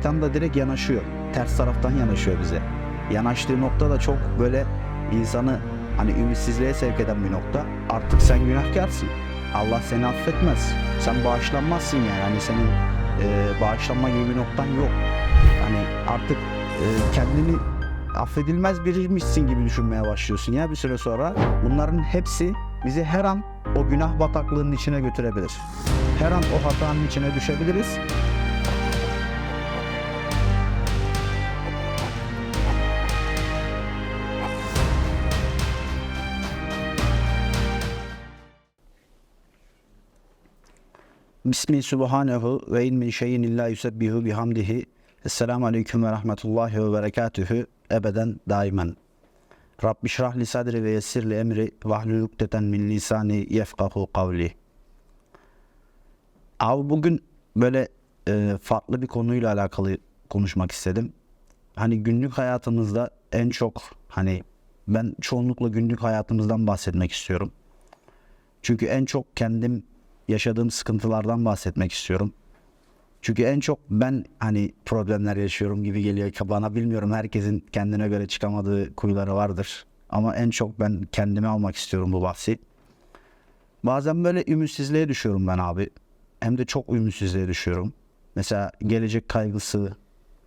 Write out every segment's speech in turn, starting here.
şeytan da direkt yanaşıyor. Ters taraftan yanaşıyor bize. Yanaştığı nokta da çok böyle insanı hani ümitsizliğe sevk eden bir nokta. Artık sen günahkarsın. Allah seni affetmez. Sen bağışlanmazsın yani. Hani senin e, bağışlanma gibi bir noktan yok. Hani artık e, kendini affedilmez biriymişsin gibi düşünmeye başlıyorsun ya bir süre sonra. Bunların hepsi bizi her an o günah bataklığının içine götürebilir. Her an o hatanın içine düşebiliriz. Bismi subhanehu ve in min şeyin illa yusebbihu bihamdihi. Esselamu aleyküm ve rahmetullahi ve berekatühü ebeden daimen. Rabbi şrah li sadri ve yessir li emri vahlul ukdeten min lisani yefkahu kavli. Abi bugün böyle e, farklı bir konuyla alakalı konuşmak istedim. Hani günlük hayatımızda en çok hani ben çoğunlukla günlük hayatımızdan bahsetmek istiyorum. Çünkü en çok kendim yaşadığım sıkıntılardan bahsetmek istiyorum. Çünkü en çok ben hani problemler yaşıyorum gibi geliyor ki bana bilmiyorum herkesin kendine göre çıkamadığı kuyuları vardır. Ama en çok ben kendime almak istiyorum bu bahsi. Bazen böyle ümitsizliğe düşüyorum ben abi. Hem de çok ümitsizliğe düşüyorum. Mesela gelecek kaygısı,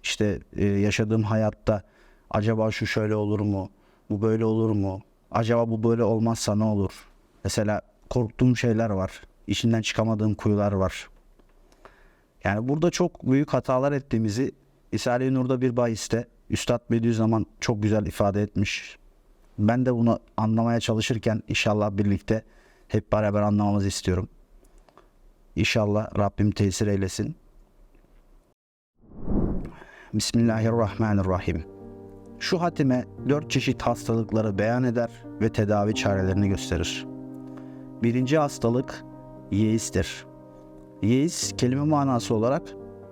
işte e, yaşadığım hayatta acaba şu şöyle olur mu? Bu böyle olur mu? Acaba bu böyle olmazsa ne olur? Mesela korktuğum şeyler var. İçinden çıkamadığım kuyular var. Yani burada çok büyük hatalar ettiğimizi İsa'li Nur'da bir bahiste Üstad Bediüzzaman çok güzel ifade etmiş. Ben de bunu anlamaya çalışırken inşallah birlikte hep beraber anlamamızı istiyorum. İnşallah Rabbim tesir eylesin. Bismillahirrahmanirrahim. Şu hatime dört çeşit hastalıkları beyan eder ve tedavi çarelerini gösterir. Birinci hastalık yeistir. Yeis kelime manası olarak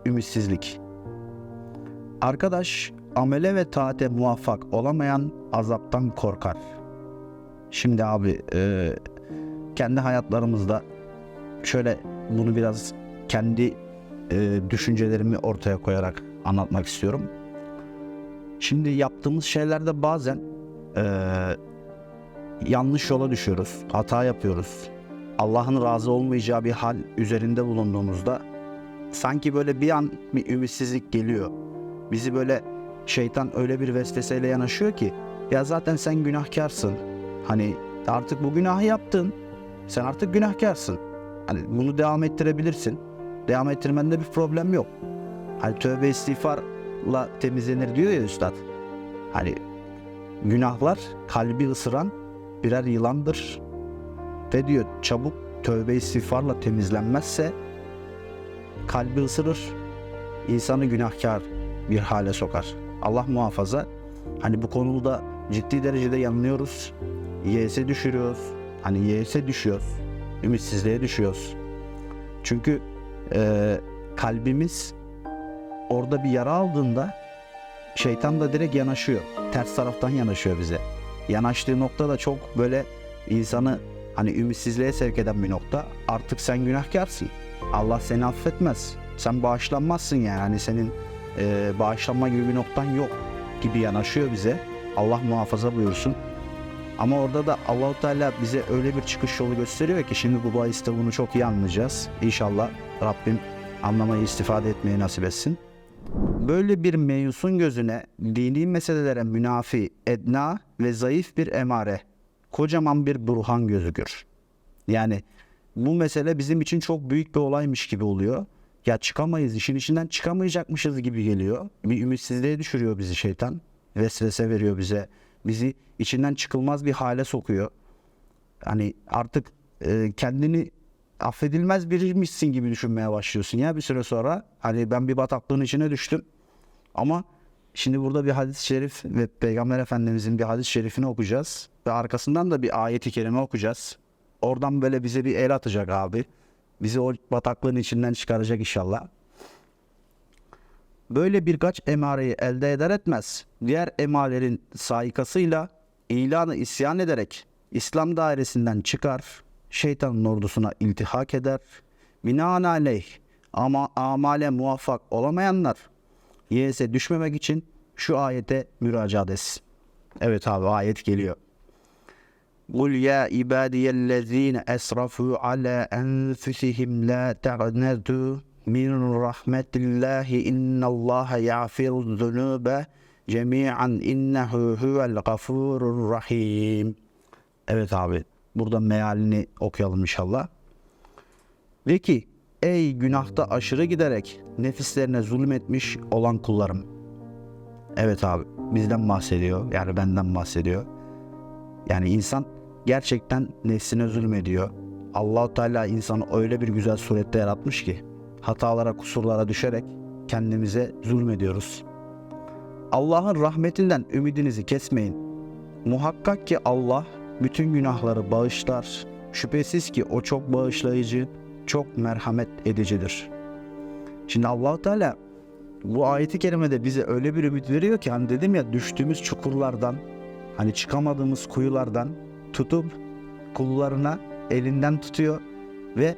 ümitsizlik. Arkadaş amele ve taate muvaffak olamayan azaptan korkar. Şimdi abi e, kendi hayatlarımızda şöyle bunu biraz kendi e, düşüncelerimi ortaya koyarak anlatmak istiyorum. Şimdi yaptığımız şeylerde bazen e, yanlış yola düşüyoruz, hata yapıyoruz. Allah'ın razı olmayacağı bir hal üzerinde bulunduğumuzda sanki böyle bir an bir ümitsizlik geliyor. Bizi böyle şeytan öyle bir vesveseyle yanaşıyor ki ya zaten sen günahkarsın. Hani artık bu günahı yaptın. Sen artık günahkarsın. Hani bunu devam ettirebilirsin. Devam ettirmende bir problem yok. Hani tövbe istiğfarla temizlenir diyor ya üstad. Hani günahlar kalbi ısıran birer yılandır. Ve diyor çabuk tövbe istiğfarla temizlenmezse kalbi ısırır. insanı günahkar bir hale sokar. Allah muhafaza. Hani bu konuda ciddi derecede yanılıyoruz. Yese düşürüyoruz. Hani yese düşüyoruz. Ümitsizliğe düşüyoruz. Çünkü e, kalbimiz orada bir yara aldığında şeytan da direkt yanaşıyor. Ters taraftan yanaşıyor bize. Yanaştığı nokta da çok böyle insanı hani ümitsizliğe sevk eden bir nokta. Artık sen günahkarsın. Allah seni affetmez. Sen bağışlanmazsın yani. Hani senin e, bağışlanma gibi bir noktan yok gibi yanaşıyor bize. Allah muhafaza buyursun. Ama orada da Allahu Teala bize öyle bir çıkış yolu gösteriyor ki şimdi bu bahiste bunu çok iyi anlayacağız. İnşallah Rabbim anlamayı istifade etmeyi nasip etsin. Böyle bir meyusun gözüne dini meselelere münafi, edna ve zayıf bir emare, kocaman bir burhan gözükür. Yani bu mesele bizim için çok büyük bir olaymış gibi oluyor. Ya çıkamayız, işin içinden çıkamayacakmışız gibi geliyor. Bir ümitsizliğe düşürüyor bizi şeytan. Vesvese veriyor bize. Bizi içinden çıkılmaz bir hale sokuyor. Hani artık e, kendini affedilmez biriymişsin gibi düşünmeye başlıyorsun ya bir süre sonra. Hani ben bir bataklığın içine düştüm. Ama şimdi burada bir hadis-i şerif ve Peygamber Efendimizin bir hadis-i şerifini okuyacağız. Ve arkasından da bir ayeti kerime okuyacağız. Oradan böyle bize bir el atacak abi. Bizi o bataklığın içinden çıkaracak inşallah. Böyle birkaç emareyi elde eder etmez, diğer emarelerin saikasıyla ilanı isyan ederek İslam dairesinden çıkar, şeytanın ordusuna iltihak eder. Binaenaleyh ama amale muvaffak olamayanlar yese düşmemek için şu ayete müracaat etsin. Evet abi ayet geliyor. قل يا عبادي الذين أسرفوا على أنفسهم لا تقنطوا من رحمة الله إن الله يغفر الذنوب جميعا إنه هو الغفور الرحيم Evet abi burada mealini okuyalım inşallah. De ki ey günahta aşırı giderek nefislerine zulmetmiş olan kullarım. Evet abi bizden bahsediyor yani benden bahsediyor. Yani insan gerçekten nefsine zulmediyor. Allahu Teala insanı öyle bir güzel surette yaratmış ki hatalara, kusurlara düşerek kendimize zulmediyoruz. Allah'ın rahmetinden ümidinizi kesmeyin. Muhakkak ki Allah bütün günahları bağışlar. Şüphesiz ki o çok bağışlayıcı, çok merhamet edicidir. Şimdi Allahu Teala bu ayeti kerimede bize öyle bir ümit veriyor ki hani dedim ya düştüğümüz çukurlardan, hani çıkamadığımız kuyulardan tutup kullarına elinden tutuyor ve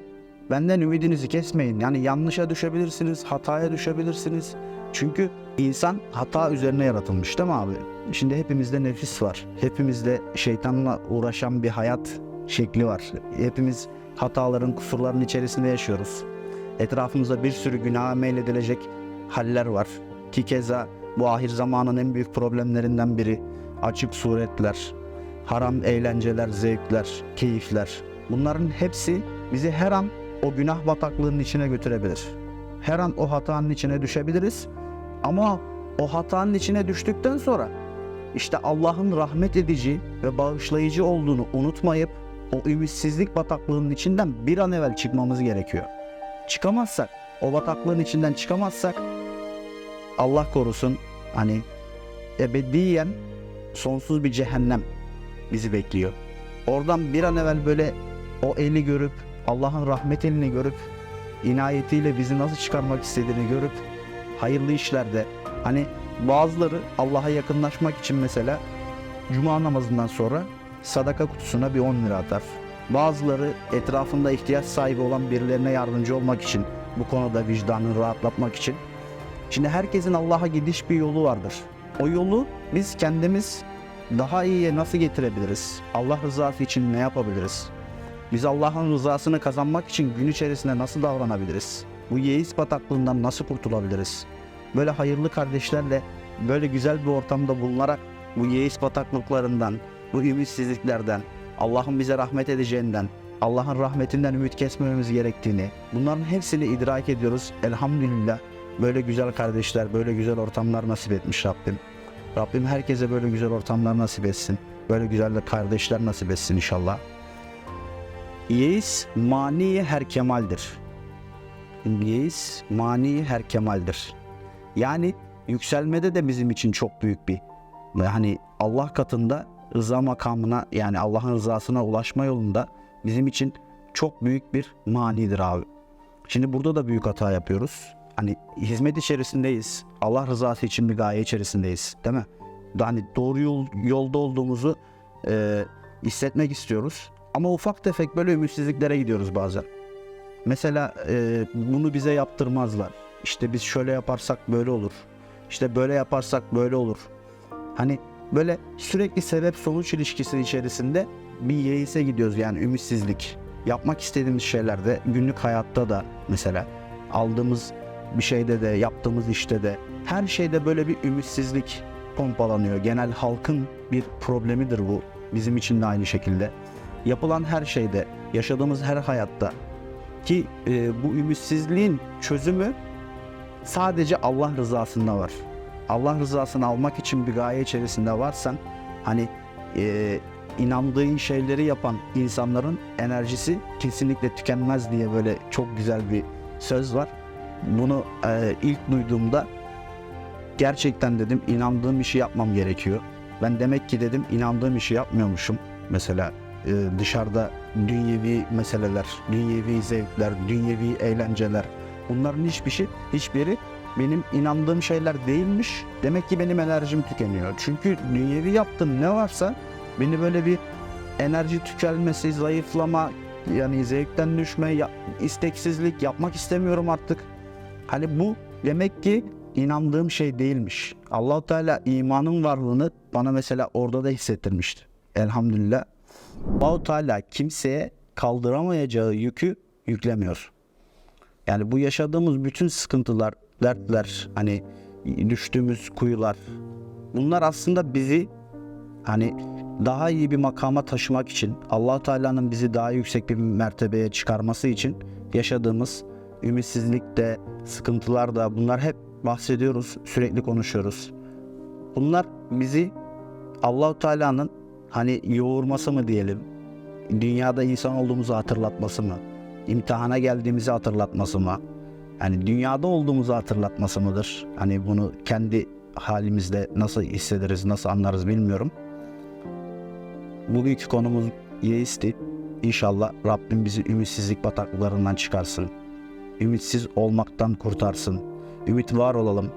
benden ümidinizi kesmeyin. Yani yanlışa düşebilirsiniz, hataya düşebilirsiniz. Çünkü insan hata üzerine yaratılmış değil mi abi? Şimdi hepimizde nefis var. Hepimizde şeytanla uğraşan bir hayat şekli var. Hepimiz hataların, kusurların içerisinde yaşıyoruz. Etrafımızda bir sürü günaha meyledilecek haller var. Ki keza bu ahir zamanın en büyük problemlerinden biri açık suretler, haram eğlenceler, zevkler, keyifler. Bunların hepsi bizi her an o günah bataklığının içine götürebilir. Her an o hatanın içine düşebiliriz. Ama o hatanın içine düştükten sonra işte Allah'ın rahmet edici ve bağışlayıcı olduğunu unutmayıp o ümitsizlik bataklığının içinden bir an evvel çıkmamız gerekiyor. Çıkamazsak, o bataklığın içinden çıkamazsak Allah korusun hani ebediyen sonsuz bir cehennem bizi bekliyor. Oradan bir an evvel böyle o eli görüp Allah'ın rahmet elini görüp inayetiyle bizi nasıl çıkarmak istediğini görüp hayırlı işlerde hani bazıları Allah'a yakınlaşmak için mesela cuma namazından sonra sadaka kutusuna bir 10 lira atar. Bazıları etrafında ihtiyaç sahibi olan birilerine yardımcı olmak için bu konuda vicdanını rahatlatmak için. Şimdi herkesin Allah'a gidiş bir yolu vardır. O yolu biz kendimiz daha iyiye nasıl getirebiliriz? Allah rızası için ne yapabiliriz? Biz Allah'ın rızasını kazanmak için gün içerisinde nasıl davranabiliriz? Bu yeis bataklığından nasıl kurtulabiliriz? Böyle hayırlı kardeşlerle böyle güzel bir ortamda bulunarak bu yeis bataklıklarından, bu ümitsizliklerden, Allah'ın bize rahmet edeceğinden, Allah'ın rahmetinden ümit kesmememiz gerektiğini, bunların hepsini idrak ediyoruz. Elhamdülillah böyle güzel kardeşler, böyle güzel ortamlar nasip etmiş Rabbim. Rabbim herkese böyle güzel ortamlar nasip etsin. Böyle güzel de kardeşler nasip etsin inşallah. Yeis mani her kemaldir. Yeis mani her kemaldir. Yani yükselmede de bizim için çok büyük bir hani Allah katında rıza makamına yani Allah'ın rızasına ulaşma yolunda bizim için çok büyük bir manidir abi. Şimdi burada da büyük hata yapıyoruz. Hani hizmet içerisindeyiz. Allah rızası için bir gaye içerisindeyiz. Değil mi? Hani doğru yol, yolda olduğumuzu e, hissetmek istiyoruz. Ama ufak tefek böyle ümitsizliklere gidiyoruz bazen. Mesela e, bunu bize yaptırmazlar. İşte biz şöyle yaparsak böyle olur. İşte böyle yaparsak böyle olur. Hani böyle sürekli sebep sonuç ilişkisi içerisinde bir yeise gidiyoruz yani ümitsizlik. Yapmak istediğimiz şeylerde günlük hayatta da mesela aldığımız bir şeyde de yaptığımız işte de her şeyde böyle bir ümitsizlik pompalanıyor. Genel halkın bir problemidir bu. Bizim için de aynı şekilde. Yapılan her şeyde, yaşadığımız her hayatta ki e, bu ümitsizliğin çözümü sadece Allah rızasında var. Allah rızasını almak için bir gaye içerisinde varsan hani e, inandığın şeyleri yapan insanların enerjisi kesinlikle tükenmez diye böyle çok güzel bir söz var. Bunu e, ilk duyduğumda gerçekten dedim inandığım işi yapmam gerekiyor. Ben demek ki dedim inandığım işi yapmıyormuşum. Mesela e, dışarıda dünyevi meseleler, dünyevi zevkler, dünyevi eğlenceler bunların hiçbir şey, hiçbiri benim inandığım şeyler değilmiş. Demek ki benim enerjim tükeniyor. Çünkü dünyevi yaptığım ne varsa beni böyle bir enerji tükenmesi, zayıflama, yani zevkten düşme, isteksizlik yapmak istemiyorum artık. Hani bu demek ki inandığım şey değilmiş. Allahu Teala imanın varlığını bana mesela orada da hissettirmişti. Elhamdülillah. Allahu Teala kimseye kaldıramayacağı yükü yüklemiyor. Yani bu yaşadığımız bütün sıkıntılar, dertler, hani düştüğümüz kuyular bunlar aslında bizi hani daha iyi bir makama taşımak için allah Teala'nın bizi daha yüksek bir mertebeye çıkarması için yaşadığımız ümitsizlik de sıkıntılar da bunlar hep bahsediyoruz sürekli konuşuyoruz. Bunlar bizi Allahu Teala'nın hani yoğurması mı diyelim dünyada insan olduğumuzu hatırlatması mı imtihana geldiğimizi hatırlatması mı yani dünyada olduğumuzu hatırlatması mıdır? Hani bunu kendi halimizde nasıl hissederiz, nasıl anlarız bilmiyorum. Bugünkü konumuz yeisti. İnşallah Rabbim bizi ümitsizlik bataklıklarından çıkarsın. Ümitsiz olmaktan kurtarsın. Ümit var olalım.